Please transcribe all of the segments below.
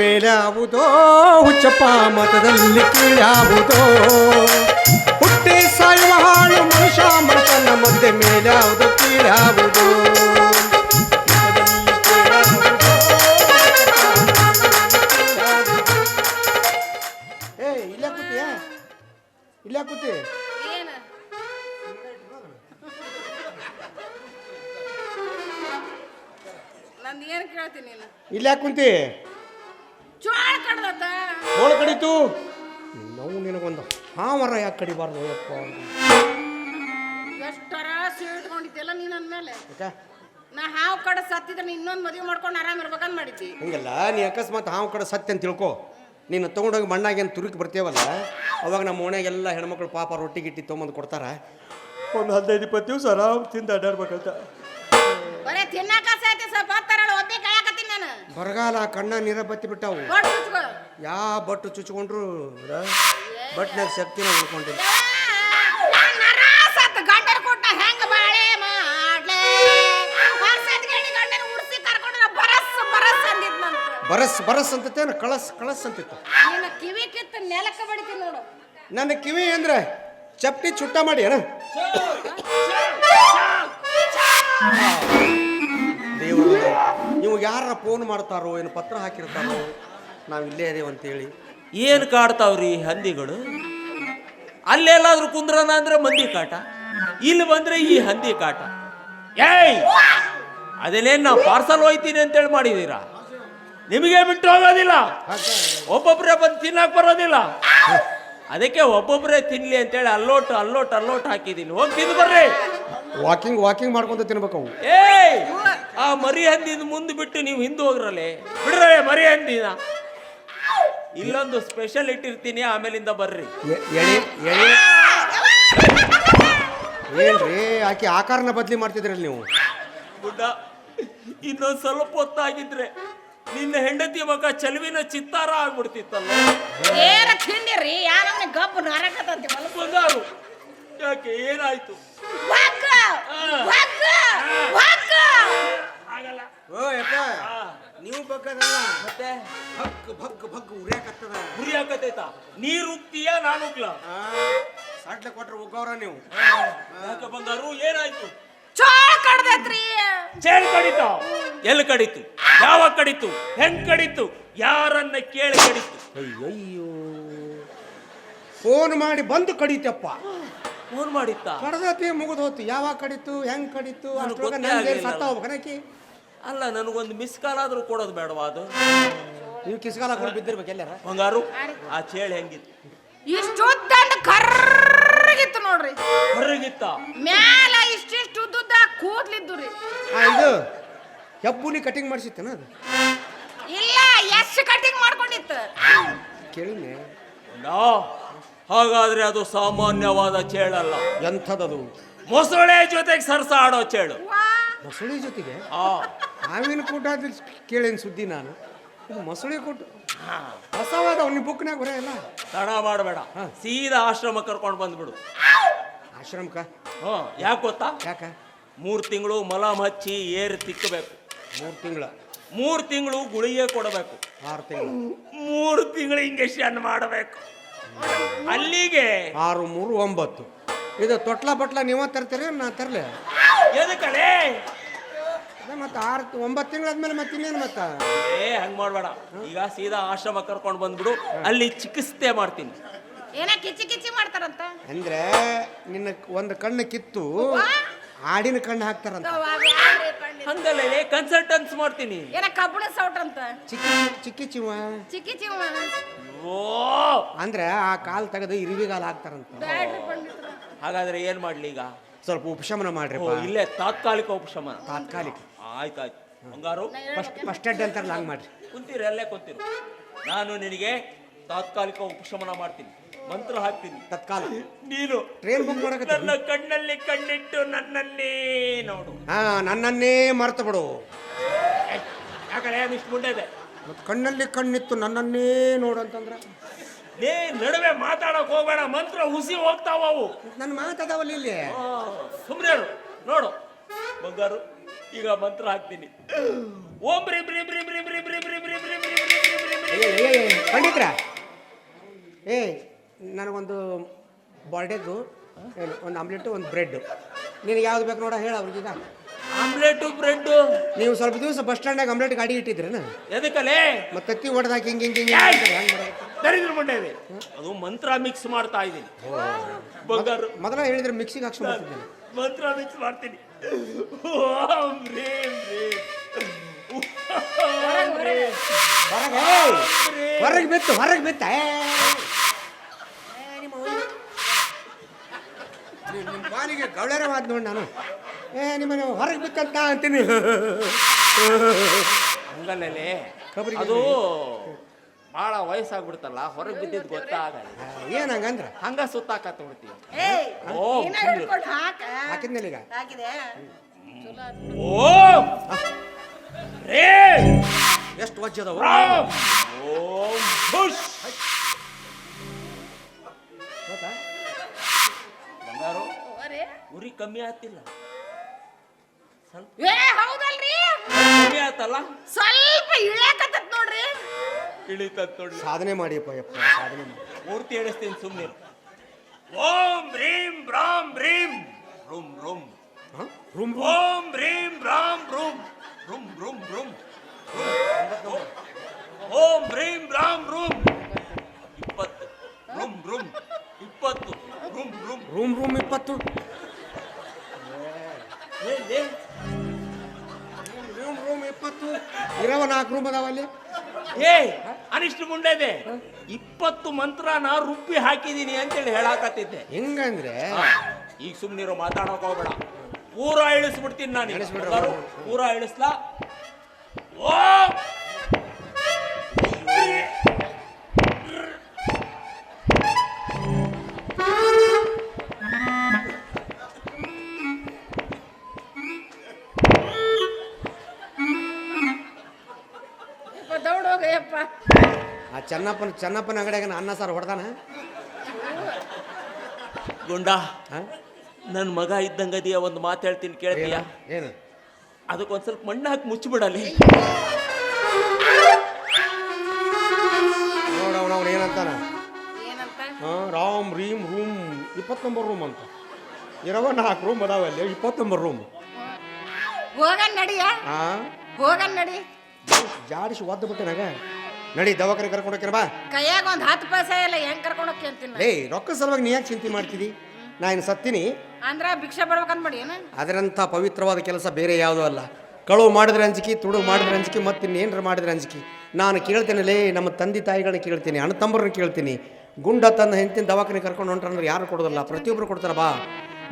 ಮೇಲಾವುದೋ? ಹುಚ್ಚಪ್ಪ ಮತದಲ್ಲಿ ಕೀಳಾವುದೋ? ಹುಟ್ಟಿ ಸಾಯುವ ಹಾಳು ಮನುಷ್ಯ ಮನುಷ್ಯನ ಮುಂದೆ ಮೇಲಾವುದು ಕೀಳಾವುದು? ಇಲ್ಲ ಕುಂತಿ? ಚೋಳ ಕಡ್ದತ್ತ ಹೋಳು ಕಡಿತು. ನಾವು ನಿನಗೊಂದು ಹಾವರ ಯಾಕೆ ಕಡಿಬಾರ್ದು ಯಪ್ಪ ಎಷ್ಟರ ಸೇಳ್ಕೊಂಡಿದ್ದೆಲ್ಲ ನೀನು ಅಂದ್ಮೇಲೆ? ನಾ ಹಾವು ಕಡೆ ಸತ್ತಿದ್ರೆ ಇನ್ನೊಂದು ಮದುವೆ ಮಾಡ್ಕೊಂಡು ಆರಾಮ್ ಇರ್ಬೇಕಂತ ಮಾಡಿದ್ದಿ. ಹಿಂಗಲ್ಲ ನೀ ಅಕಸ್ಮಾತ್ ಹಾವು ಕಡೆ ಸತ್ಯ ಅಂತ ತಿಳ್ಕೊ. ನೀನು ತೊಗೊಂಡೋಗಿ ಮಣ್ಣಾಗೇನು ತುರುಕಿ ಬರ್ತೇವಲ್ಲ ಅವಾಗ ನಮ್ಮ ಓಣ್ಯಾಗೆಲ್ಲ ಹೆಣ್ಮಕ್ಳು ಪಾಪ ರೊಟ್ಟಿ ಗಿಟ್ಟಿ ತೊಗೊಂಬಂದು ಕೊಡ್ತಾರ. ಒಂದು ಹದಿನೈದು ಇಪ್ಪತ್ತು ದಿವಸ ಆರಾಮ್ ತಿಂದು ಅಡ್ಡಾಡ್ಬೇಕಂತ ಬರೇ ತಿನ್ನಾಕ ಸಾಯ್ತಿ ಸ್ವಲ್ಪ ಒದ್ದೆ ಒಬ್ಬಿ ನಾನು. ಬರಗಾಲ ಕಣ್ಣ ನೀರ ಬತ್ತಿ ಬಿಟ್ಟಾವು. ಮುಚ್ಕೋ. ಯಾ ಬಟ್ಟು ಚುಚ್ಕೊಂಡ್ರು ಬಟ್ನಾಗ ಶಕ್ತಿನ ಉಳ್ಕೊಂಡಿಲ್ಲ ನಾನ್ ನರ ಸತ್ ಗಂಡನ ಕೊಟ್ಟ ಹೆಂಗ್ ಬಾಳೆ ಮಾಡ್ಲೆ? ವರ್ಷದ ಗಂಡಿ ಗಂಡನ ಉಡ್ಸಿ ಕರ್ಕೊಂಡ್ರ ಬರಸ್ ಬರಸ್ ಅಂದಿದ್ ನಂತ ಬರಸ್ ಕಳಸ್ ಕಳಸ್ ಅಂತಿತ್ತು. ನಿನ್ನ ಕಿವಿ ಕಿತ್ತ ನೆಲಕ್ಕೆ ಬಡಿತೀನಿ ನೋಡು. ನನ್ನ ಕಿವಿ ಅಂದ್ರೆ ಚಪ್ಪಿ ಚುಟ್ಟ ಮಾಡಿ ಏನ? ಯಾರ ಫೋನ್ ಮಾಡ್ತಾರೋ ಏನು ಪತ್ರ ಹಾಕಿರ್ತಾರೋ ನಾವು ಇಲ್ಲೇ ಅದೇವು ಅಂತೇಳಿ. ಏನು ಕಾಡ್ತಾವ್ರಿ ಹಂದಿಗಳು? ಅಲ್ಲೆಲ್ಲಾದ್ರೂ ಕುಂದ್ರನ ಅಂದ್ರೆ ಮಂದಿ ಕಾಟ? ಇಲ್ಲಿ ಬಂದ್ರೆ ಈ ಹಂದಿ ಕಾಟ? ಏಯ್! ಅದನ್ನೇನು ನಾವು ಪಾರ್ಸಲ್ ಹೋಯ್ತೀನಿ ಅಂತೇಳಿ ಮಾಡಿದೀರಾ? ನಿಮಗೆ ಬಿಟ್ಟು ಹೋಗೋದಿಲ್ಲ. ಒಬ್ಬೊಬ್ಬರೇ ಬಂದು ತಿನ್ನಕ್ಕೆ ಬರೋದಿಲ್ಲ. ಅದಕ್ಕೆ ಒಬ್ಬೊಬ್ಬರೇ ತಿನ್ಲಿ ಅಂತೇಳಿ ಅಲ್ಲೋಟ್ ಅಲ್ಲೋಟ್ ಅಲ್ಲೋಟ್ ಹಾಕಿದ್ದೀನಿ ಹೋಗಿ ತಿಂದು ಬರ್ರಿ. ವಾಕಿಂಗ್ ವಾಕಿಂಗ್ ಮಾಡ್ಕೊಂತ ತಿನ್ಬೇಕು ಅವು. ಏಯ್! ಆ ಮರಿ ಹಂದಿನ ಮುಂದೆ ಬಿಟ್ಟು ನೀವು ಹಿಂದೆ ಹೋಗ್ರಲೆ? ಬಿಡ್ರಲೆ ಮರಿ ಹಂದಿನ ಇಲ್ಲೊಂದು ಸ್ಪೆಷಲ್ ಇಟ್ಟಿರ್ತೀನಿ ಆಮೇಲಿಂದ ಬರ್ರಿ. ಎ- ಎಳೆ ಎಳೆ. ಏನ್ರಿ ಆಕೆ ಆಕಾರನ ಬದ್ಲಿ ಮಾಡ್ತಿದ್ರಲ್ಲ ನೀವು. ಗುಡ್ಡ ಇನ್ನೊಂದ್ ಸ್ವಲ್ಪ ಹೊತ್ತಾಗಿದ್ರೆ ನಿನ್ನ ಹೆಂಡತಿ ಮಗ ಚಲುವಿನ ಚಿತ್ತಾರ ಆಗ್ಬಿಡ್ತಿತ್ತಲ್ಲ? ಏನ ಗಬ್ಬು ಯಾಕೆ ಏನಾಯ್ತು? ವಾಕ್ ವಾಕ್ ವಾಕ್ ಓ ಯಪ್ಪ. ನೀವು ಬಗ್ಗದಲ್ಲ ಮತ್ತೆ ಭಗ್ ಭಗ್ ಭಗ್ ಉರಿಯಾಕತ್ತದ. ಗುರಿ ಹಾಕತೈತ ನೀರ್ ಉಗ್ತೀಯಾ ನಾನು ಉಗ್ಲ ಸಾಟ್ಲೆ ಕೊಟ್ರೆ ಉಗ್ಗವ್ರ ನೀವು. ಯಾಕೆ ಬಂದರು? ಏನಾಯ್ತು? ಚೋಳ ಕಡ್ದೈತ್ರಿ. ಚೇಳ್ ಕಡಿತ. ಎಲ್ಲಿ ಕಡಿತು? ಯಾವಾಗ ಕಡಿತು? ಹೆಂಗ್ ಕಡಿತು? ಯಾರನ್ನ ಕೇಳಿ ಕಡಿತು? ಅಯ್ಯಯ್ಯೋ. ಫೋನ್ ಮಾಡಿ ಬಂದು ಕಡಿತಪ್ಪ. ಫೋನ್ ಮಾಡಿತ್ತ? ಕಡ್ದತಿ ಮುಗಿದು ಹೋತು ಯಾವಾಗ ಕಡಿತು? ಹೆಂಗ್ ಕಡಿತು? ಅಷ್ಟ್ರೊಳಗೆ ನಂಗೆ ಸತ್ತ ಹೋಗ್ಬೇಕನಕಿ ಅಲ್ಲ ನನಗೊಂದು ಮಿಸ್ ಕಾಲ್ ಆದರೂ ಕೊಡೋದು ಬೇಡವಾ ಅದು? ನೀವು ಕಾಲ್ ಹಾಕೊಂಡು ಬಿದ್ದಿರ್ಬೇಕು ಎಲ್ಲಾರ. ಬಂಗಾರು ಆ ಚೇಳು ಹೆಂಗಿತ್ತು? ಇಷ್ಟು ಉದ್ದಂದ ಕರ್ರಗಿತ್ತು ನೋಡ್ರಿ. ಹೊರಗಿತ್ತ ಮ್ಯಾಲ ಇಷ್ಟಿಷ್ಟು ಉದ್ದುದ್ದ ಕೂದ್ಲಿದ್ದು ರೀ. ಆ ಇದು ಹೆಬ್ಬುಲಿ ಕಟಿಂಗ್ ಮಾಡಿಸಿತ್ತೇನ ಅದು? ಇಲ್ಲ ಎಸ್ ಕಟಿಂಗ್ ಮಾಡ್ಕೊಂಡಿತ್ತು. ಕೇಳಿನಿ ನಾ? ಹಾಗಾದ್ರೆ ಅದು ಸಾಮಾನ್ಯವಾದ ಚೇಳಲ್ಲ. ಎಂಥದದು? ಮೊಸಳೆ ಜೊತೆಗೆ ಸರ್ಸ ಆಡೋ ಚೇಳು. ಮೊಸಳೆ ಮೊಸಳಿ ಜೊತೆಗೆ? ಆ. ಹಾವಿನ ಕೂಟ ಕೇಳೇನು ಸುದ್ದಿ ನಾನು? ಇದು ಮೊಸಳೆ ಕೂಟ ಹೊಸವಾದ ಅವ್ನ ಬುಕ್ನಾಗ ಬರ ಎಲ್ಲ ತಡ ಮಾಡಬೇಡ. ಹಾ. ಸೀದಾ ಆಶ್ರಮ ಕರ್ಕೊಂಡು ಬಂದ್ಬಿಡು. ಆಶ್ರಮಕ್ಕ? ಹ್ಞೂ. ಯಾಕೆ ಗೊತ್ತಾ? ಯಾಕ? ಮೂರು ತಿಂಗಳು ಮಲ ಹಚ್ಚಿ ಏರಿ ತಿಕ್ಕಬೇಕು ಮೂರು ತಿಂಗಳ? ಮೂರು ತಿಂಗಳು ಗುಳಿಗೆ ಕೊಡಬೇಕು. ಆರು ತಿಂಗಳು. ಮೂರು ತಿಂಗಳು ಇಂಜೆಕ್ಷನ್ ಮಾಡಬೇಕು. ಅಲ್ಲಿಗೆ ಆರು ಮೂರು ಒಂಬತ್ತು. ಇದು ತೊಟ್ಲ ಬಟ್ಲ ನೀವ ತರ್ತೀರಿ ನಾ ತರಲೆ? ಎದಕ್ಕಲೇ ಮತ್ತೆ ಆರು ಒಂಬತ್ತು ತಿಂಗಳಾದ್ಮೇಲೆ ಮತ್ತೆ ಇನ್ನೇನು ಮತ್ತೆ? ಏ ಹಂಗ್ ಮಾಡ್ಬೇಡ. ಈಗ ಸೀದಾ ಆಶ್ರಮ ಕರ್ಕೊಂಡು ಬಂದ್ಬಿಡು ಅಲ್ಲಿ ಚಿಕಿತ್ಸೆ ಮಾಡ್ತೀನಿ. ಏನ ಕಿಚ್ಚಿ ಕಿಚ್ಚಿ ಮಾಡ್ತಾರಂತ? ಅಂದ್ರೆ ನಿನ್ನ ಒಂದು ಕಣ್ಣು ಕಿತ್ತು ಆಡಿನ ಕಣ್ಣು ಹಾಕ್ತಾರಂತ. ಹಂಗಲ್ಲ ಹಂಗಲ್ಲೇ ಕನ್ಸಲ್ಟೆನ್ಸ್ ಮಾಡ್ತೀನಿ. ಏನ ಕಬ್ಬಣ ಸೌಟ್ ಅಂತ ಚಿಕ್ಕಿ ಚಿಕ್ಕಿ ಚಿವ ಚಿಕ್ಕಿ ಚಿವ ಓ! ಅಂದ್ರೆ ಆ ಕಾಲ್ ತೆಗೆದು ಇರುವಿಗಾಲ್ ಹಾಕ್ತಾರಂತ. ಬ್ಯಾಡ್ರಿ ಪಂಡಿತರ. ಹಾಗಾದ್ರೆ ಏನ್ ಮಾಡ್ಲಿ ಈಗ? ಸ್ವಲ್ಪ ಉಪಶಮನ ಮಾಡ್ರಿ ಓ, ಇಲ್ಲೇ ತಾತ್ಕಾಲಿಕ ಉಪಶಮನ. ತಾತ್ಕಾಲಿಕ. ಆಯ್ತಾಯ್ತು. ಬಂಗಾರು ಫಸ್ಟ್ ಫಸ್ಟ್ ಎಡ್ ಅಂತಾರಲ್ಲ ಹಂಗೆ ಮಾಡ್ರಿ. ಕುಂತೀರಿ ಅಲ್ಲೇ ಕುಂತೀರಿ. ನಾನು ನಿನಗೆ ತಾತ್ಕಾಲಿಕ ಉಪಶಮನ ಮಾಡ್ತೀನಿ. ಮಂತ್ರ ಹಾಕ್ತೀನಿ. ತತ್ಕಾಲ. ನೀನು ಟ್ರೈನ್ ಬುಕ್ ಮಾಡಕ್ಕೆ ನನ್ನ ಕಣ್ಣಲ್ಲಿ ಕಣ್ಣಿಟ್ಟು ನನ್ನನ್ನೇ ನೋಡು. ಹಾ ನನ್ನನ್ನೇ ಮರ್ತು ಬಿಡು. ಯಾಕಡೆ ಇಷ್ಟು ಮುಂದೆ ಮತ್ತೆ ಕಣ್ಣಲ್ಲಿ ಕಣ್ಣಿತ್ತು ನನ್ನನ್ನೇ ನೋಡು ಅಂತಂದ್ರೆ ನೀ ನಡುವೆ ಮಾತಾಡಕ್ ಹೋಗಬೇಡ ಮಂತ್ರ ಹುಸಿ ಹೋಗ್ತಾವ ಅವು. ನನ್ನ ಮಾತದಾವಲ್ಲ ಇಲ್ಲಿ. ಸುಮ್ಮನೆ ನೋಡು. ಬಂಗಾರು ಈಗ ಮಂತ್ರ ಹಾಕ್ತೀನಿ ಓಂ ಬ್ರಿ ಬ್ರಿ ಬ್ರಿ ಬ್ರಿ ಬ್ರಿ ಬ್ರಿ ಬ್ರಿ ಬ್ರಿ ಬ್ರಿ ಬ್ರಿ ಬ್ರಿ ಬ್ರಿ ಪಂಡಿತ್ರ ಏ ನನಗೊಂದು ಬರ್ಡೇದು ಒಂದು ಆಮ್ಲೆಟ್ ಒಂದು ಬ್ರೆಡ್ ನಿನಗೆ ಯಾವ್ದು ಬೇಕು ನೋಡ ಹೇಳ ಅವ್ರಿಗೆ ಆಮ್ಲೆಟು ಬ್ರೆಡ್ ನೀವು ಸ್ವಲ್ಪ ದಿವಸ ಬಸ್ ಸ್ಟ್ಯಾಂಡಾಗ ಆಮ್ಲೆಟ್ ಗಾಡಿ ಇಟ್ಟಿದ್ರೇನ ಎದಕ್ಕಲೇ ಮತ್ತೆ ತತ್ತಿ ಹೊಡೆದಾಕಿ ಹಿಂಗೆ ಹಿಂಗೆ ಹಿಂಗೆ ದರಿದ್ರ ಮಂಡೆ ಇದೆ ಅದು ಮಂತ್ರ ಮಿಕ್ಸ್ ಮಾಡ್ತಾ ಇದ್ದೀನಿ ಬಂಗಾರ ಮೊದಲ ಹೇಳಿದ್ರೆ ಮಿಕ್ಸಿಗೆ ಹಾಕ್ಸ್ಕೊಂಡ್ಬಿಡ್ತಿದ್ದೇನೆ ಮಂತ್ರ ಮಿಕ್ಸ್ ಮಾಡ್ತೀನಿ. ಹೊರಗೆ ಹೊರಗೆ. ಬಿತ್ತು ಹೊರಗೆ ಬಿತ್ತ ನಿಮ್ಮ ಬಾಲಿಗೆ ಗೌಳರ ಮಾತು ನೋಡಿ ನಾನು. ಏ ನಿಮ್ಮ ಹೊರಗೆ ಬಿತ್ತಂತ ಅಂತೀನಿ. ಹಂಗಲ್ಲೇ ಕಬರಿ ಅದು ಭಾಳ ವಯಸ್ಸಾಗ್ಬಿಡ್ತಲ್ಲ ಹೊರಗೆ ಬಿದ್ದಿದ್ದು ಗೊತ್ತಾಗಲ್ಲ. ಏನು ಹಂಗಂದ್ರ? ಹಂಗ ಸುತ್ತಾಕತ್ತ ಬಿಡ್ತೀವಿ ಓ, ಹಾಕ. ಹಾಕಿದ್ಮೇಲೆ ಈಗ. ರೇ! ಎಷ್ಟು ವಜ್ಜದವು ರಾಮ್! ಓಂ ಭುಷ್! ಗೊತ್ತಾ? ಬಂಗಾರು ಹೋರಿ. ಉರಿ ಕಮ್ಮಿ ಆಗ್ತಿಲ್ಲ ಸ್ವಲ್ಪ ಏ ಹೌದಲ್ರಿ? ಕಮ್ಮಿ ಆತಲ್ಲ? ಸ್ವಲ್ಪ ಇಳ್ಯಾಕತ್ತತ್ ಇಳಿತತ್ ನೋಡಿ ಸಾಧನೆ ಮಾಡಿಯಪ್ಪ ಯಪ್ಪ ಸಾಧನೆ ಮಾಡಿ. ಪೂರ್ತಿ ಹೇಳಿಸ್ತೀನಿ ಸುಮ್ಮನೆ ಓಂ ರೀಂ ಬ್ರಾಂ ರೀಂ. ರುಂ ರುಂ. ರುಂ ರೂಮ್ ಓಂ ರೀಂ ಬ್ರಾಂ ರುಂ. Room room ರುಂ. ಓಂ ರೀಂ ಬ್ರಾಂ ರುಂ. ಇಪ್ಪತ್ತು. Room room. ಇಪ್ಪತ್ತು. Room room. ರುಂ ರೂಮ್ ಇಪ್ಪತ್ತು. ರೂಮ್ ರೂಮ್ ಇಪ್ಪತ್ತು. ಇರವ ನಾಲ್ಕು ರೂಮ್ ಅದಾವ ಅಲ್ಲಿ. ಏ ಅನಿಷ್ಟು ಮುಂಡೆದೆ ಇಪ್ಪತ್ತು ಮಂತ್ರನ ರುಬ್ಬಿ ಹಾಕಿದೀನಿ ಅಂತೇಳಿ ಹೇಳಾಕತ್ತಿದ್ದೆ. ಹೆಂಗಂದ್ರೆ? ಈಗ ಸುಮ್ಮನಿರೋ ಮಾತಾಡೋಕೆ ಹೋಗ್ಬೇಡ. ಪೂರಾ ಇಳಿಸ್ಬಿಡ್ತೀನಿ ನಾನು. ಪೂರಾ ಇಳಿಸ್ಲಾ. ಓ ಚೆನ್ನಪ್ಪನ ಚೆನ್ನಪ್ಪನ ಅಂಗಡಿಯಾಗ ಅನ್ನ ಸಾರು ಹೊಡ್ದಾನ? ಗುಂಡ ಹಾಂ ನನ್ನ ಮಗ ಇದ್ದಂಗದಿಯ? ಒಂದು ಮಾತು ಹೇಳ್ತೀನಿ ಕೇಳ್ತೀಯ? ಏನು? ಅದಕ್ಕೆ ಒಂದು ಸ್ವಲ್ಪ ಮಣ್ಣು ಹಾಕಿ ಮುಚ್ಚಿಬಿಡಲಿ. ಅವನು ಏನಂತಾನ? ಹಾಂ ರಾಮ್ ರೀಮ್ ರೂಮ್ ಇಪ್ಪತ್ತು ನಂಬರ್ ರೂಮ್ ಅಂತ. ಇರವ ನಾಲ್ಕು ರೂಮ್ ಅದಾವ ಅಲ್ಲಿ ಇಪ್ಪತ್ತು ನಂಬರ್ ರೂಮ್. ಹೋಗನ್ ನಡಿಯ ಹಾಂ ಹೋಗನ್ ನಡಿ. ಜಾಡಿಸಿ ಒದ್ದು ಬಿಟ್ಟೆ ನಾಗ. ನಡಿ ದವಾಖಾನೆ ಕರ್ಕೊಂಡು ಬಾ. ಕೈಯಾಗ ಒಂದ್ ಹತ್ತು ಪೈಸೆ ಇಲ್ಲ ಹೆಂಗ್ ಕರ್ಕೊಂಡು ಹೋಗಿ ಅಂತೀನಿ ಲೇ ರೊಕ್ಕ ಸಲುವಾಗಿ ನೀ ಯಾಕೆ ಚಿಂತೆ ಮಾಡ್ತಿದಿ? ನಾ ಇನ್ನು ಸತ್ತೀನಿ. ಅಂದ್ರ ಭಿಕ್ಷೆ ಬರ್ಬೇಕಂತ ಮಾಡಿ ಏನ? ಅದರಂಥ ಪವಿತ್ರವಾದ ಕೆಲಸ ಬೇರೆ ಯಾವುದೂ ಅಲ್ಲ. ಕಳುವು ಮಾಡಿದ್ರೆ ಅಂಜಿಕೆ ತುಡುಗು ಮಾಡಿದ್ರೆ ಅಂಜಿಕೆ ಮತ್ತೆ ಇನ್ನೇನ್ರ ಮಾಡಿದ್ರೆ ಅಂಜಿಕೆ. ನಾನು ಕೇಳ್ತೇನೆ ಲೇ ನಮ್ಮ ತಂದೆ ತಾಯಿಗಳನ್ನ ಕೇಳ್ತೀನಿ ಅಣ್ಣ ತಮ್ಮರನ್ನ ಕೇಳ್ತೀನಿ. ಗುಂಡ ತನ್ನ ಹೆಂಡತಿನ ದವಾಖಾನೆ ಕರ್ಕೊಂಡು ಹೊಂಟ್ರಂದ್ರೆ ಯಾರು ಕೊಡೋದಲ್ಲ? ಪ್ರತಿಯೊಬ್ಬರು ಕೊಡ್ತಾರ ಬಾ.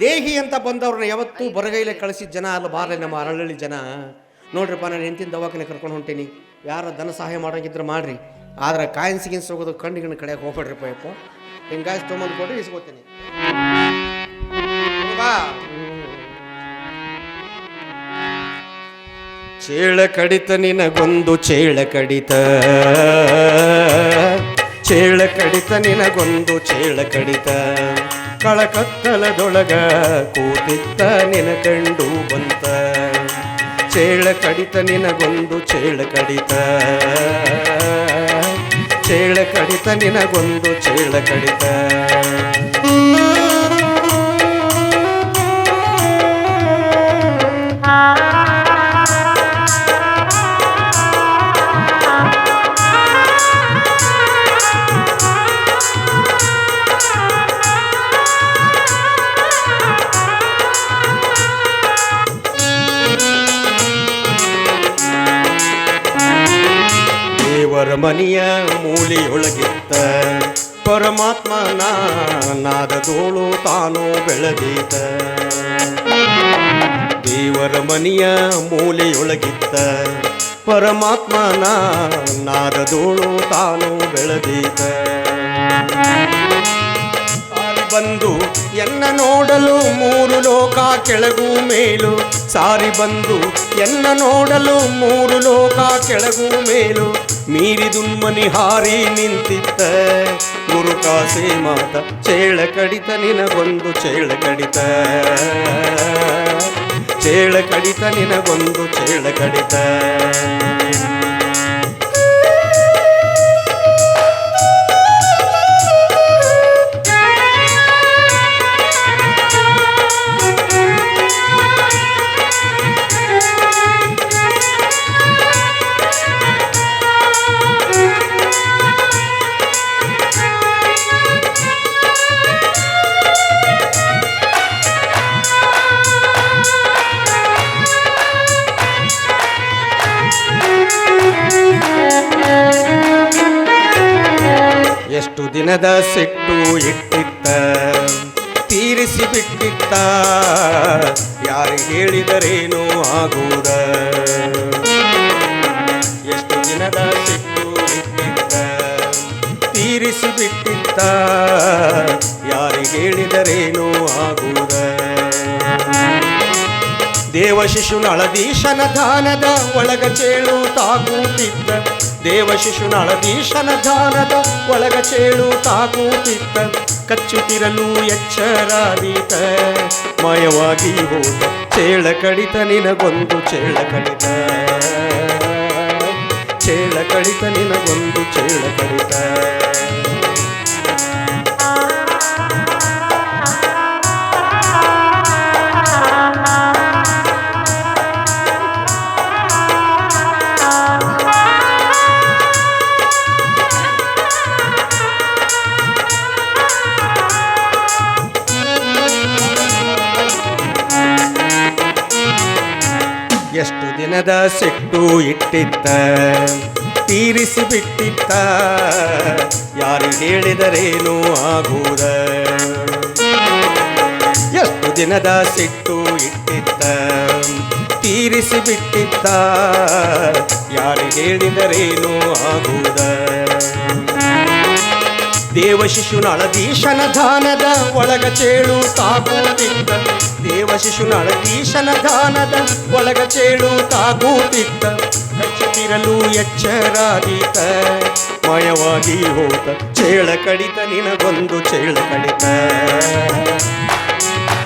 ದೇಹಿ ಅಂತ ಬಂದವ್ರನ್ನ ಯಾವತ್ತೂ ಬರಗೈಲೆ ಕಳಿಸಿದ ಜನ ಅಲ್ಲ ಬಾರ್ಲೆ ನಮ್ಮ ಅರಳಳ್ಳಿ ಜನ. ನೋಡ್ರಿಪ್ಪ ನಾನು ಹೆಂಡತಿನ ದವಾಖಾನೆ ಕರ್ಕೊಂಡು ಹೊಂಟೀನಿ. ಯಾರ ಧನ ಸಹಾಯ ಮಾಡೋಂಗಿದ್ರೆ ಮಾಡ್ರಿ. ಆದ್ರೆ ಕಾಯಿನ್ಸಿಗಿನ್ಸ್ ಹೋಗೋದು ಕಣ್ಣಿಗಿನ ಕಡೆ ಹೋಗ್ಬೇಡ್ರಿ ಪೈಪು ಹಿಂಗಾಗಿ ತೊಗೊಂಬಂದು ಕೊಡ್ರಿ, ಇಸ್ಕೋತೀನಿ. ಚೇಳ ಕಡಿತ ನಿನಗೊಂದು ಚೇಳ ಕಡಿತ. ಚೇಳ ಕಡಿತ ನಿನಗೊಂದು ಚೇಳ ಕಡಿತ. ಕಳಕತ್ತಲದೊಳಗ ಕೂತಿತ್ತ ನಿನ ಕಂಡು ಬಂತ. ಚೇಳ ಕಡಿತ ನಿನಗೊಂದು ಚೇಳ ಕಡಿತ. ಚೇಳ ಕಡಿತ ನಿನಗೊಂದು ಚೇಳ ಕಡಿತ. ದೇವರ ಮೂಲಿಯೊಳಗಿತ್ತ ಪರಮಾತ್ಮನ ನಾದದೋಳು ತಾನು ಬೆಳೆದೀತ. ದೇವರ ಮನೆಯ ಮೂಲೆಯೊಳಗಿತ್ತ ಪರಮಾತ್ಮನ ನಾದದೋಳು ತಾನು ಬೆಳೆದೀತ. ಬಂದು ಎನ್ನ ನೋಡಲು ಮೂರು ಲೋಕ ಕೆಳಗು ಮೇಲು. ಸಾರಿ ಬಂದು ಎನ್ನ ನೋಡಲು ಮೂರು ಲೋಕ ಕೆಳಗು ಮೇಲು. ಮೀರಿದುನ್ಮನಿ ಹಾರಿ ನಿಂತಿತ್ತ. ಗುರುಕಾಸೆ ಮಾತ ಚೇಳ ಕಡಿತ ನಿನಗೊಂದು ಚೇಳ ಕಡಿತ. ಚೇಳ ಕಡಿತ ನಿನಗೊಂದು ಚೇಳ ಕಡಿತ. ದಿನದ ಸಿಟ್ಟು ಇಟ್ಟಿತ್ತ, ತೀರಿಸಿ ಬಿಟ್ಟಿತ್ತ. ಯಾರು ಹೇಳಿದರೇನು ಆಗುವುದ? ಎಷ್ಟು ದಿನದ ಸಿಟ್ಟು ಇಟ್ಟಿತ್ತ, ತೀರಿಸಿ ಬಿಟ್ಟಿತ್ತ. ಯಾರು ಹೇಳಿದರೇನು ಆಗುವುದ? ದೇವ ಶಿಶುನಳದೀಶನ ಧಾನದ ಒಳಗ ಚೇಳು ತಾಕೂತಿದ್ದ. ದೇವ ಶಿಶುನಳದೀಶನ ದಾನದ ಒಳಗ ಚೇಳು ತಾಕೂತಿದ್ದ. ಕಚ್ಚುತ್ತಿರಲು ಎಚ್ಚರಾದೀತ, ಮಯವಾಗಿ ಹೋದ. ಚೇಳ ಕಡಿತ ನಿನಗೊಂದು ಚೇಳ ಕಡಿತ. ಚೇಳ ಕಡಿತ ನಿನಗೊಂದು ಚೇಳ ಕಡಿತ. ದಿನದ ಸಿಟ್ಟು ಇಟ್ಟಿತ್ತ ತೀರಿಸಿ ಬಿಟ್ಟಿತ್ತ ಯಾರು ಹೇಳಿದರೇನು ಆಗುವುದ ಎಷ್ಟು ದಿನದ ಸಿಟ್ಟು ಇಟ್ಟಿತ್ತ ತೀರಿಸಿ ಬಿಟ್ಟಿತ್ತ ಯಾರು ಹೇಳಿದರೇನು ಆಗುವುದ ದೇವ ಶಿಶುನಳದೀಶನ ದಾನದ ಒಳಗ ಚೇಳು ತಾಗೂತಿದ್ದ ದೇವ ಶಿಶುನಳದೀಶನ ದಾನದ ಒಳಗ ಚೇಳು ತಾಗೂತಿದ್ದ ಹೆಚ್ಚಿರಲು ಎಚ್ಚರಾದೀತ, ಮಯವಾಗಿ ಹೋತ ಚೇಳ ಕಡಿತ ನಿನಗೊಂದು ಚೇಳ ಕಡಿತ.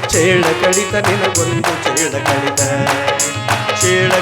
ಚೇಳ ಕಡಿತ ನಿನಗೊಂದು ಚೇಳ ಕಡಿತ. ಚೇಳ